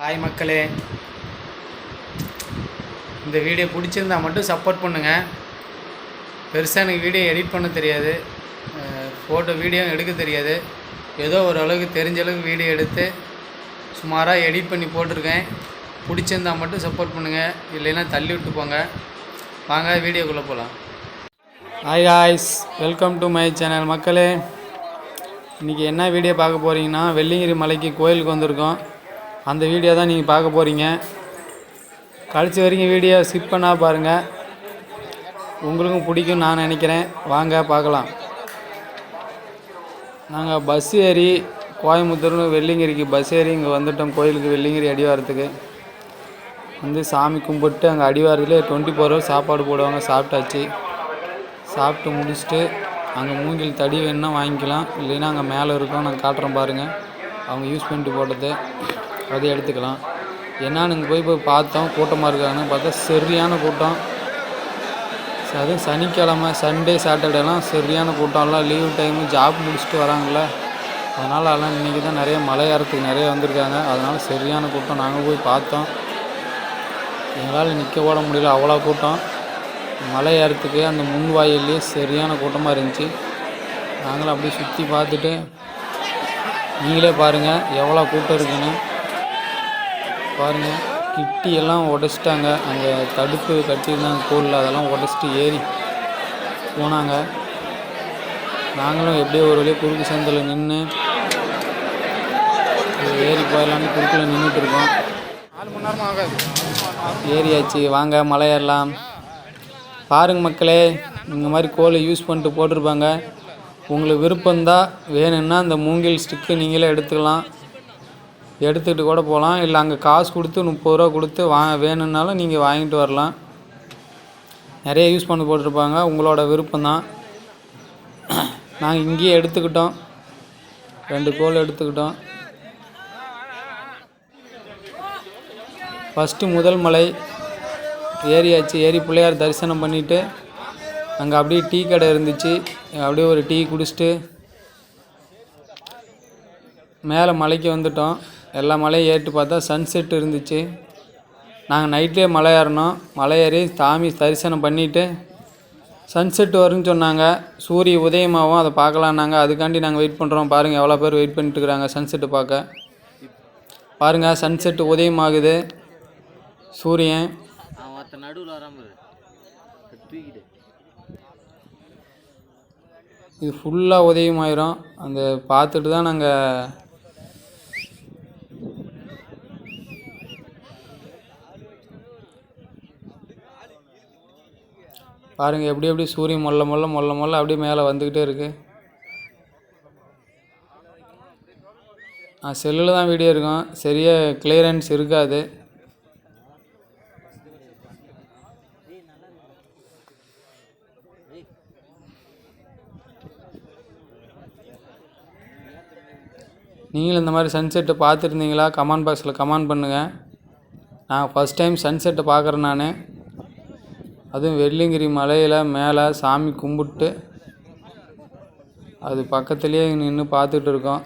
Hi மக்களே. இந்த video பிடிச்சிருந்தா மட்டும் சப்போர்ட் பண்ணுங்கள் பெருசாக எனக்கு வீடியோ எடிட் பண்ண தெரியாது. ஃபோட்டோ வீடியோ எடுக்க தெரியாது. ஏதோ ஓரளவுக்கு தெரிஞ்ச அளவுக்கு வீடியோ எடுத்து சுமாராக எடிட் பண்ணி போட்டிருக்கேன். பிடிச்சிருந்தா மட்டும் சப்போர்ட் பண்ணுங்கள் இல்லைன்னா தள்ளி விட்டு போங்க. வாங்க வீடியோக்குள்ளே போகலாம் ஹாய் ஹாய்ஸ் வெல்கம் டு மை சேனல் மக்களே. இன்றைக்கி என்ன வீடியோ பார்க்க போகிறீங்கன்னா வெள்ளிங்கிரி மலைக்கு கோயிலுக்கு வந்திருக்கோம். அந்த வீடியோ தான் நீங்கள் பார்க்க போகிறீங்க கழிச்சு வரைக்கும் வீடியோ ஸ்கிப் பண்ணால் பாருங்கள் உங்களுக்கும் பிடிக்கும் நான் நினைக்கிறேன். வாங்க பார்க்கலாம். நாங்கள் பஸ் ஏறி கோயம்புத்தூர்னு வெள்ளிங்கிரிக்கு பஸ் ஏறி இங்கே வந்துவிட்டோம் கோயிலுக்கு வெள்ளிங்கிரி அடிவாரத்துக்கு. வந்து சாமி கும்பிட்டு அங்கே அடிவாரத்தில் டுவெண்ட்டி ஃபோர் ஹவர்ஸ் சாப்பாடு போடுவாங்க. சாப்பிட்டாச்சு. சாப்பிட்டு முடிச்சுட்டு அங்கே மூங்கில் தடி வேணுன்னா வாங்கிக்கலாம். இல்லைன்னா அங்கே மேலே இருக்கும் நாங்கள் காட்டுறோம் பாருங்கள் அவங்க யூஸ் பண்ணிட்டு போட்டது அதை எடுத்துக்கலாம். என்னன்னு இங்கே போய் போய் பார்த்தோம். கூட்டமாக இருக்காங்கன்னு பார்த்தா சரியான கூட்டம். அதுவும் சனிக்கிழமை சண்டே சாட்டர்டேலாம் சரியான கூட்டம்லாம் லீவு டைமு ஜாப் முடிச்சுட்டு வராங்கல்ல. அதனால் எல்லாம் இன்றைக்கி தான் நிறைய மலை ஏறத்துக்கு நிறைய வந்திருக்காங்க. அதனால் சரியான கூட்டம் நாங்கள் போய் பார்த்தோம். எங்களால் நிற்க போட முடியல. அவ்வளோ கூட்டம். மலை ஏறத்துக்கு அந்த முன் வாயிலே சரியான கூட்டமாக இருந்துச்சு. நாங்களும் அப்படியே சுற்றி பார்த்துட்டு நீங்களே பாருங்கள் எவ்வளோ கூட்டம் இருக்குன்னு. பாருங்கள் கிட்டியெல்லாம் உடச்சிட்டாங்க. அங்கே தடுப்பு கட்டியிருந்தாங்க கோலில் அதெல்லாம் உடச்சிட்டு ஏறி போனாங்க. நாங்களும் எப்படியோ ஒரு வழியாக குறுக்கு சந்தில் நின்று ஏறி போயிடலான்னு குறுக்கில் நின்றுட்டு இருக்கோம். ஏரியாச்சு ஏறியாச்சு. வாங்க மலை ஏறலாம் பாருங்க மக்களே இந்த மாதிரி கோலை யூஸ் பண்ணிட்டு போட்டிருப்பாங்க. உங்களுக்கு விருப்பம்தான் வேணும்னா அந்த மூங்கில் ஸ்டிக்கு நீங்களே எடுத்துக்கலாம். எடுத்துக்கிட்டு கூட போகலாம். இல்லை அங்கே காசு கொடுத்து முப்பது ரூபா கொடுத்து வா வேணும்னாலும் நீங்கள் வாங்கிட்டு வரலாம். நிறைய யூஸ் பண்ணி போட்டிருப்பாங்க. உங்களோட விருப்பம்தான் நாங்கள் இங்கேயே எடுத்துக்கிட்டோம். ரெண்டு கோல் எடுத்துக்கிட்டோம். ஃபஸ்ட்டு முதல் மலை ஏறியாச்சு. ஏறி பிள்ளையார் தரிசனம் பண்ணிவிட்டு அங்கே அப்படியே டீ கடை இருந்துச்சு. அப்படியே ஒரு டீ குடிச்சிட்டு மேலே மலைக்கு வந்துட்டோம். எல்லா மலையும் ஏறிட்டு பார்த்தா சன்செட் இருந்துச்சு. நாங்கள் நைட்லேயே மலை ஏறினோம். மலை ஏறி சாமி தரிசனம் பண்ணிவிட்டு சன்செட் வரும்னு சொன்னாங்க. சூரிய உதயமாகவும் அதை பார்க்கலான்னாங்க அதுக்காண்டி நாங்கள் வெயிட் பண்ணுறோம் பாருங்கள் எவ்வளோ பேர் வெயிட் பண்ணிட்டு இருக்கிறாங்க சன்செட்டு பார்க்க. பாருங்கள் சன்செட் உதயமாகுது. சூரியன். நடுவில் வராம இரு. தூக்கிட்டு இது ஃபுல்லாக உதயமாயிரும். அந்த பார்த்துட்டு தான் நாங்கள் பாருங்கள் எப்படி எப்படி சூரியன் மொல்ல மொல்ல மொல்ல மொல்ல அப்படியே மேலே வந்துக்கிட்டே இருக்குது ஆ செல்லில் தான் வீடியோ இருக்கும். சரியாக கிளியரன்ஸ் இருக்காது. நீங்களும் இந்த மாதிரி சன்செட்டை பார்த்துருந்தீங்களா கமெண்ட் பாக்ஸில் கமெண்ட் பண்ணுங்கள் நான் ஃபஸ்ட் டைம் சன்செட்டை பார்க்குறேன் நான். அதுவும் வெள்ளிங்கிரி மலையில் மேலே சாமி கும்பிட்டு அது பக்கத்துலேயே நின்று பார்த்துட்டு இருக்கோம்.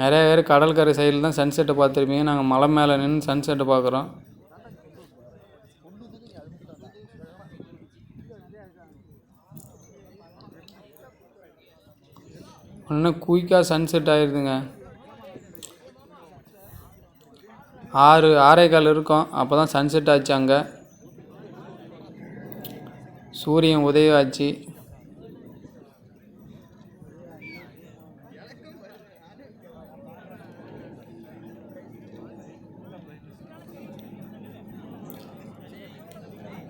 நிறைய பேர் கடற்கரை சைடில் தான் சன்செட்டை பார்த்துருப்பீங்க. நாங்கள் மலை மேலே நின்று சன்செட்டை பார்க்குறோம். இன்னும் குயிக்காக சன்செட் ஆயிடுதுங்க ஆறு ஆறே கால் இருக்கும். அப்போ தான் சன்செட் ஆச்சு அங்கே. சூரியன் உதயம் ஆச்சு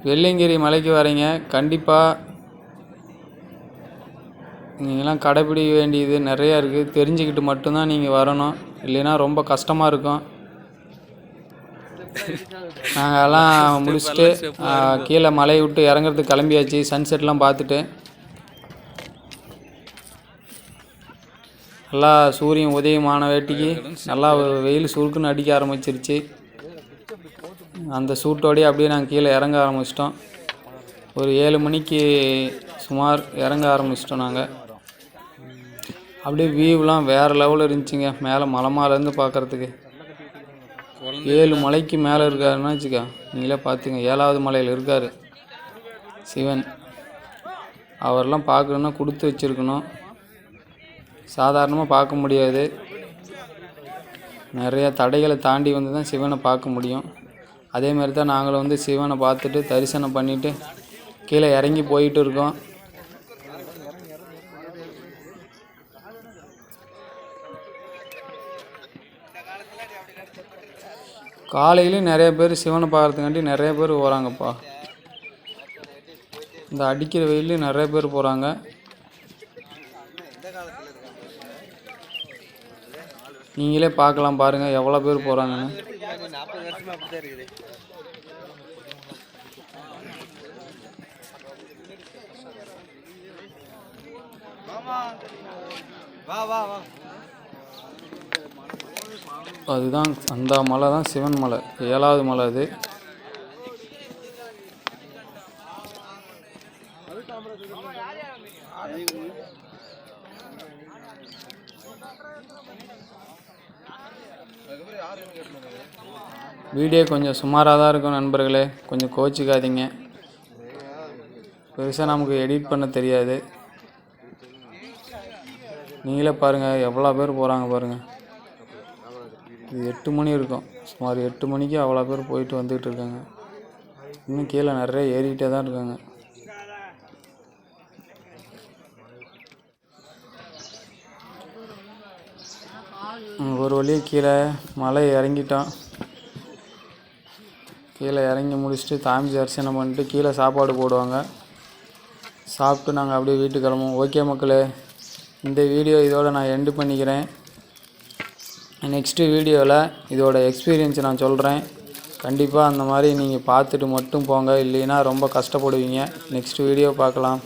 வெள்ளியங்கிரி மலைக்கு வரீங்க. கண்டிப்பாக நீங்களாம் கடைப்பிடிக்க வேண்டியது நிறையா இருக்குது தெரிஞ்சுக்கிட்டு மட்டும்தான் நீங்கள் வரணும். இல்லைன்னா ரொம்ப கஷ்டமாக இருக்கும். நாங்கள் எல்லாம் முடிச்சுட்டு கீழே மலையை விட்டு இறங்குறதுக்கு கிளம்பியாச்சு. சன்செட்லாம் பார்த்துட்டு. நல்லா சூரியன் உதயமான வேட்டிக்கு நல்லா வெயில் சுருக்குன்னு அடிக்க ஆரம்பிச்சிருச்சு. அந்த சூட்டோடயே அப்படியே நாங்கள் கீழே இறங்க ஆரம்பிச்சிட்டோம். ஒரு ஏழு மணிக்கு சுமார் இறங்க ஆரம்பிச்சிட்டோம் நாங்கள் அப்படியே வியூலாம் வேறு லெவலில் இருந்துச்சுங்க. மேலே மலை மேலேருந்து பார்க்குறதுக்கு ஏழு மலைக்கு மேலே இருக்காருன்னா வச்சுக்கா நீங்களே பார்த்துங்க ஏழாவது மலையில் இருக்கார் சிவன். அவரெல்லாம் பார்க்கணுன்னா கொடுத்து வச்சுருக்கணும். சாதாரணமாக பார்க்க முடியாது. நிறையா தடைகளை தாண்டி வந்து தான் சிவனை பார்க்க முடியும். அதே மாதிரி தான் நாங்களும் வந்து சிவனை பார்த்துட்டு தரிசனம் பண்ணிவிட்டு கீழே இறங்கி போயிட்டு இருக்கோம். காலையிலையும் நிறைய பேர் சிவனை பார்க்கறதுக்காண்டி நிறைய பேர் போகிறாங்கப்பா இந்த அடிக்கிற வெயிலையும் நிறைய பேர் போகிறாங்க நீங்களே பார்க்கலாம் பாருங்கள் எவ்வளோ பேர் போகிறாங்கன்னு வா வா வா. அதுதான் அந்த மலை தான் சிவன் மலை. ஏழாவது மலை அது. வீடியோ கொஞ்சம் சுமாராக தான் இருக்கும் நண்பர்களே. கொஞ்சம் கோச்சிக்காதீங்க பெருசாக நமக்கு எடிட் பண்ண தெரியாது. நீங்களே பாருங்கள் எவ்வளோ பேர் போகிறாங்க பாருங்கள் இது எட்டு மணி இருக்கும். சுமார் எட்டு மணிக்கு அவ்வளோ பேர் போயிட்டு வந்துகிட்டு இருக்காங்க இன்னும் கீழே நிறைய ஏறிக்கிட்டே தான் இருக்காங்க. ஒரு வழியாக கீழே மலை இறங்கிட்டோம் கீழே இறங்கி முடிச்சுட்டு தாமி தரிசனம் பண்ணிட்டு கீழே சாப்பாடு போடுவாங்க. சாப்பிட்டு நாங்கள் அப்படியே வீட்டுக்கு கிளம்புவோம். ஓகே மக்களே இந்த வீடியோ இதோட நான் எண்டு பண்ணிக்கிறேன். நெக்ஸ்ட்டு வீடியோவில் இதோட எக்ஸ்பீரியன்ஸ் நான் சொல்கிறேன் கண்டிப்பாக அந்த மாதிரி நீங்கள் பார்த்துட்டு மட்டும் போங்க. இல்லைன்னா ரொம்ப கஷ்டப்படுவீங்க. நெக்ஸ்ட் வீடியோ பார்க்கலாம்.